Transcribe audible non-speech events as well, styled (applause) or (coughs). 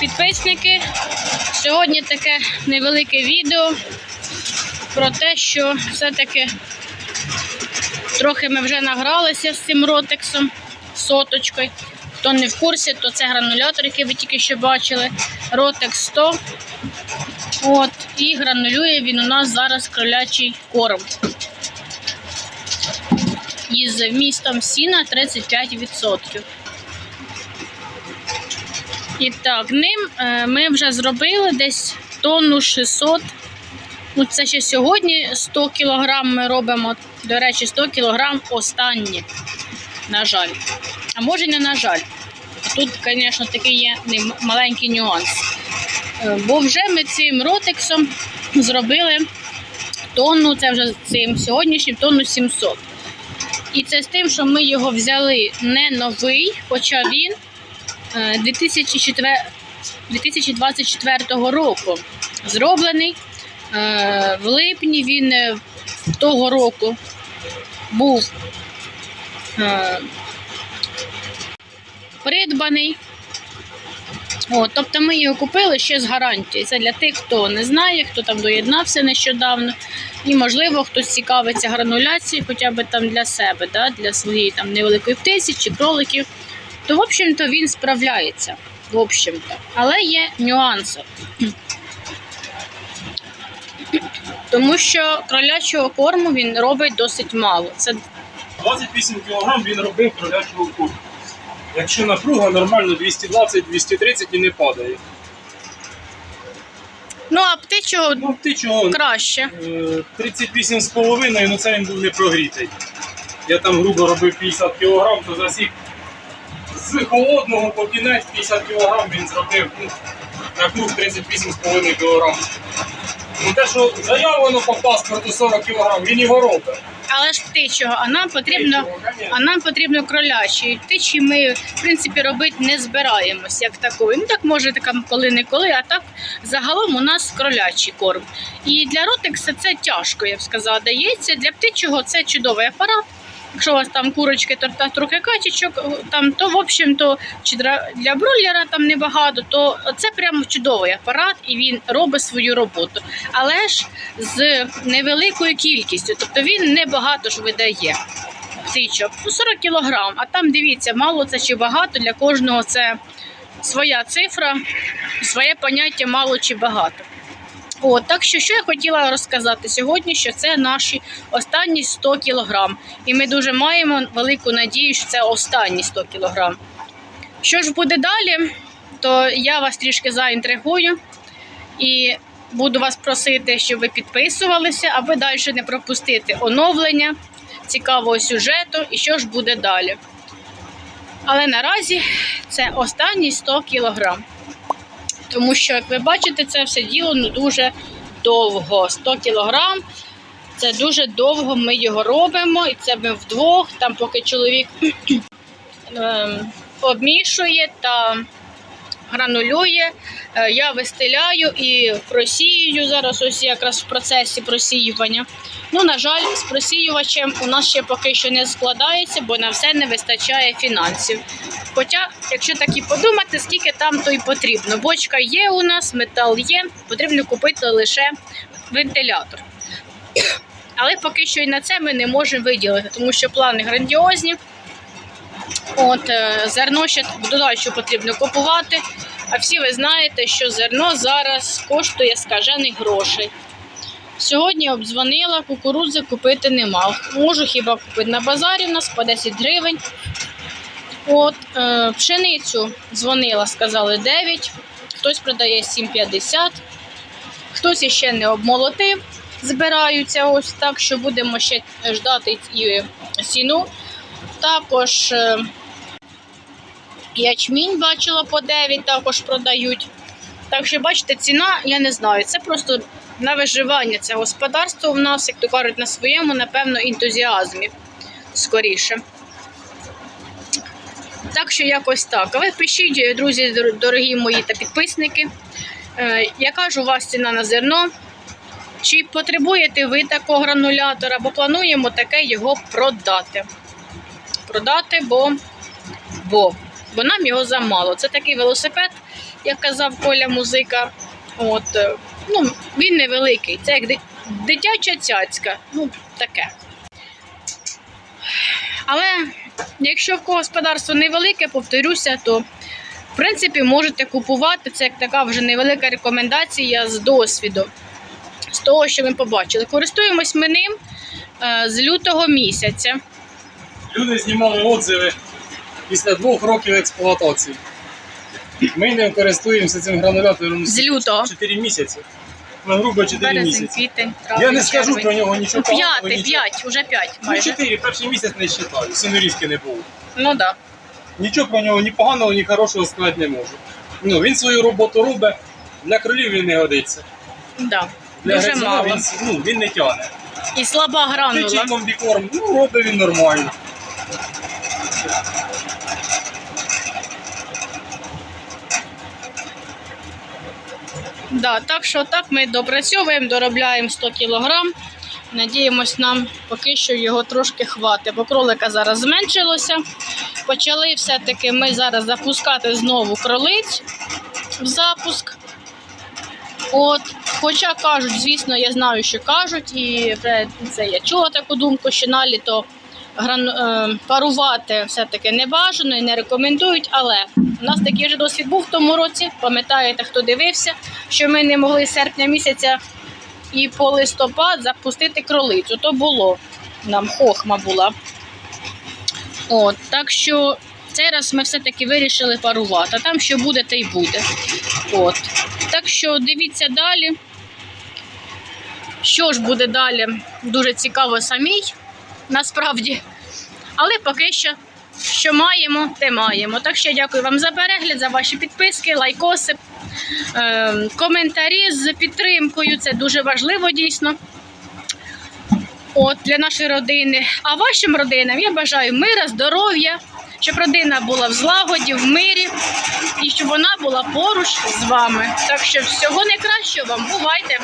підписники. Сьогодні таке невелике відео про те, що все-таки трохи ми вже награлися з цим ротексом, соточкою. Хто не в курсі, то це гранулятор, який ви тільки що бачили. Ротекс 100. От, і гранулює він у нас зараз кролячий корм. Із вмістом сіна 35%. І так, ним е, ми вже зробили десь тонну 600. Ну, це ще сьогодні 100 кг ми робимо. До речі, 100 кг останні. На жаль. А може не на жаль. Тут, звісно, такий є маленький нюанс. Е, Бо вже ми цим ротексом зробили тонну, це вже цим сьогоднішнім тонну 700. І це з тим, що ми його взяли не новий, хоча він 2004 2024 року зроблений. Е, В липні він е, того року був е, придбаний. О, тобто ми його купили ще з гарантією. Це для тих, хто не знає, хто там доєднався нещодавно. І, можливо, хтось цікавиться грануляцією, хоча б там для себе, да, для своєї там невеликої птиці чи кроликів. То, в общем-то, він справляється. В общем-то. Але є нюанси. Тому що кролячого корму він робить досить мало. Це 28 кг він робив кролячого курку. Якщо напруга нормально 220-230 і не падає. ну а птичого Ну, птичого краще. е, 38,5, ну це він був не прогрітий. Я там грубо робив 50 кг, то засік з холодного по кінець 50 кг він зробив ну, на круг 38,5 кг. Ну те, що заявлено по паспорту 40 кг, він його робить. Але ж птичого, а нам потрібно. А нам потрібно кролячі. Птичі ми, в принципі, робити не збираємось як такої. Ну так може така коли-неколи, а так загалом у нас кролячий корм. І для ротекса це тяжко, я б сказала, дається. Для птичого це чудовий апарат. Якщо у вас там курочки, то та трохи качечок, там, то в общем-то чи для бройлера там небагато, то це прямо чудовий апарат і він робить свою роботу. Але ж з невеликою кількістю, тобто він не багато ж видає птичок. Ну, 40 кілограм. А там дивіться, мало це чи багато. Для кожного це своя цифра, своє поняття мало чи багато. От, так що, що я хотіла розказати сьогодні, що це наші останні 100 кілограм. І ми дуже маємо велику надію, що це останні 100 кілограм. Що ж буде далі, то я вас трішки заінтригую і буду вас просити, щоб ви підписувалися, аби далі не пропустити оновлення цікавого сюжету і що ж буде далі. Але наразі це останні 100 кілограм. Тому що, як ви бачите, це все діло ну, дуже довго. 100 кілограм. Це дуже довго ми його робимо, і це ми вдвох, там поки чоловік (clears throat) ем, обмішує та гранулює, е, я вистеляю і просіюю зараз ось якраз в процесі просіювання. Ну, на жаль, з просіювачем у нас ще поки що не складається, бо на все не вистачає фінансів. Хоча, якщо так і подумати, скільки там то й потрібно. Бочка є у нас, метал є, потрібно купити лише вентилятор. (coughs) Але поки що і на це ми не можемо виділити, тому що плани грандіозні. От е, зерно ще додаю, що потрібно купувати. А всі ви знаєте, що зерно зараз коштує скажених грошей. Сьогодні обдзвонила, кукурудзи купити нема. Можу хіба купити на базарі у нас по 10 гривень. От, е, пшеницю дзвонила, сказали 9, хтось продає 7,50, хтось іще не обмолотив, збираються ось так, що будемо ще ждати і ціну. Також е, ячмінь бачила по 9, також продають. Так що, бачите, ціна, я не знаю, це просто на виживання це господарство в нас, як то кажуть, на своєму, напевно, ентузіазмі скоріше. Так що якось так. А ви пишіть, друзі, дорогі мої та підписники, е, яка ж у вас ціна на зерно? Чи потребуєте ви такого гранулятора, або плануємо таке його продати? Продати, бо, бо бо нам його замало. Це такий велосипед, як казав Коля музика. От, е, ну, він невеликий, це як дитяча цяцька. Ну, таке. Але якщо в кого господарство невелике, повторюся, то в принципі можете купувати. Це як така вже невелика рекомендація з досвіду, з того, що ми побачили. Користуємось ми ним е, з лютого місяця. Люди знімали отзиви після двох років експлуатації. Ми не користуємося цим гранулятором З лютого. 4 місяці. Ну, грубо 4 Березень, місяці. квітень, Я не скажу червень. про нього нічого Ну, поганого, п'ятий, нічого. п'ять, уже п'ять Ну, майже. 4, перший місяць не вважаю, синорізки не було. Ну так. Да. Нічого про нього ні поганого, ні хорошого сказати не можу. Ну, він свою роботу робить, для кролів він не годиться. Да. Для Дуже гризуна мало. Він, ну, він не тягне. І слаба гранула. Чи комбікорм, ну, робить він нормально. Да, так що так ми допрацьовуємо, доробляємо 100 кілограм. Надіємось, нам поки що його трошки хватить, бо кролика зараз зменшилося. Почали все-таки ми зараз запускати знову кролиць в запуск. От, хоча кажуть, звісно, я знаю, що кажуть, і це я чула таку думку, що на літо гран... е, парувати все-таки не бажано і не рекомендують. Але у нас такий вже досвід був в тому році. Пам'ятаєте, хто дивився, що ми не могли з серпня місяця і по листопад запустити кролицю. То було нам хохма була. От, так що цей раз ми все-таки вирішили парувати. Там що буде, те й буде. От. Так що дивіться далі. Що ж буде далі? Дуже цікаво самій, насправді. Але поки що, що маємо, те маємо. Так що дякую вам за перегляд, за ваші підписки, лайкоси, е, коментарі з підтримкою. Це дуже важливо дійсно. От для нашої родини. А вашим родинам я бажаю мира, здоров'я, щоб родина була в злагоді, в мирі і щоб вона була поруч з вами. Так що всього найкращого вам бувайте.